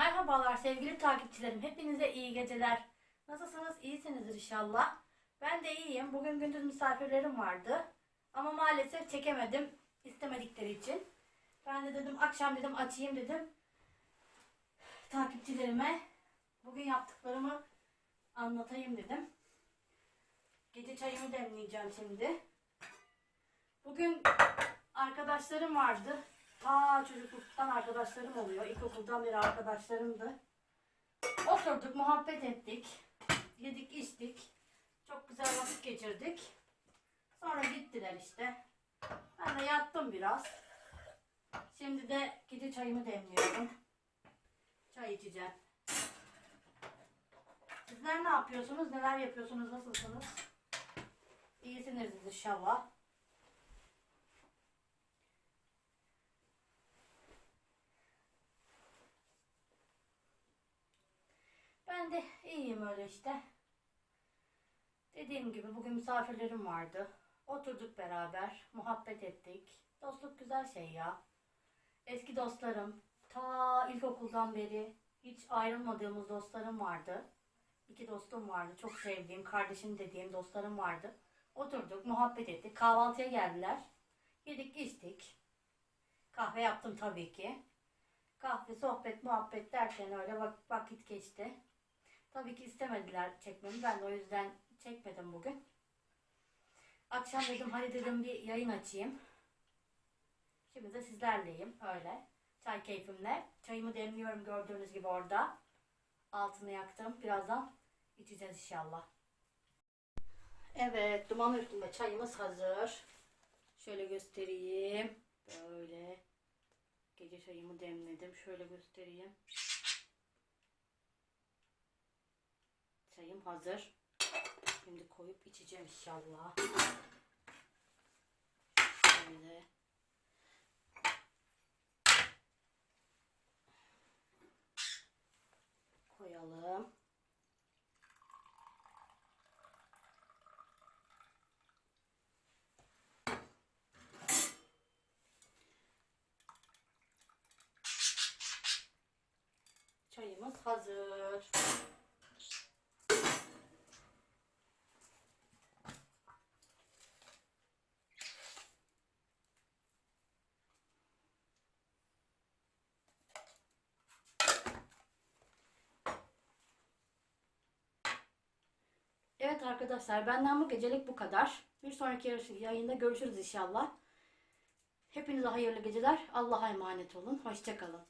Merhabalar sevgili takipçilerim. Hepinize iyi geceler. Nasılsınız? İyisinizdir inşallah. Ben de iyiyim. Bugün gündüz misafirlerim vardı. Ama maalesef çekemedim. istemedikleri için. Ben de dedim akşam dedim açayım dedim. Takipçilerime bugün yaptıklarımı anlatayım dedim. Gece çayımı demleyeceğim şimdi. Bugün arkadaşlarım vardı. Ta çocukluktan arkadaşlarım oluyor. İlkokuldan beri arkadaşlarımdı. Oturduk, muhabbet ettik. Yedik, içtik. Çok güzel vakit geçirdik. Sonra gittiler işte. Ben de yattım biraz. Şimdi de gece çayımı demliyorum. Çay içeceğim. Sizler ne yapıyorsunuz? Neler yapıyorsunuz? Nasılsınız? İyisinizdir inşallah. Ben de iyiyim öyle işte. Dediğim gibi bugün misafirlerim vardı. Oturduk beraber, muhabbet ettik. Dostluk güzel şey ya. Eski dostlarım, ta ilkokuldan beri hiç ayrılmadığımız dostlarım vardı. İki dostum vardı, çok sevdiğim, kardeşim dediğim dostlarım vardı. Oturduk, muhabbet ettik, kahvaltıya geldiler. Yedik, içtik. Kahve yaptım tabii ki. Kahve, sohbet, muhabbet derken öyle vak- vakit geçti. Tabii ki istemediler çekmemi. Ben de o yüzden çekmedim bugün. Akşam dedim hadi dedim bir yayın açayım. Şimdi de sizlerleyim öyle. Çay keyfimle. Çayımı demliyorum gördüğünüz gibi orada. Altını yaktım. Birazdan içeceğiz inşallah. Evet duman üstünde çayımız hazır. Şöyle göstereyim. Böyle. Gece çayımı demledim. Şöyle göstereyim. Çayım hazır. Şimdi koyup içeceğim inşallah. Şöyle. Koyalım. Çayımız hazır. Evet arkadaşlar benden bu gecelik bu kadar. Bir sonraki yayında görüşürüz inşallah. Hepinize hayırlı geceler. Allah'a emanet olun. Hoşçakalın.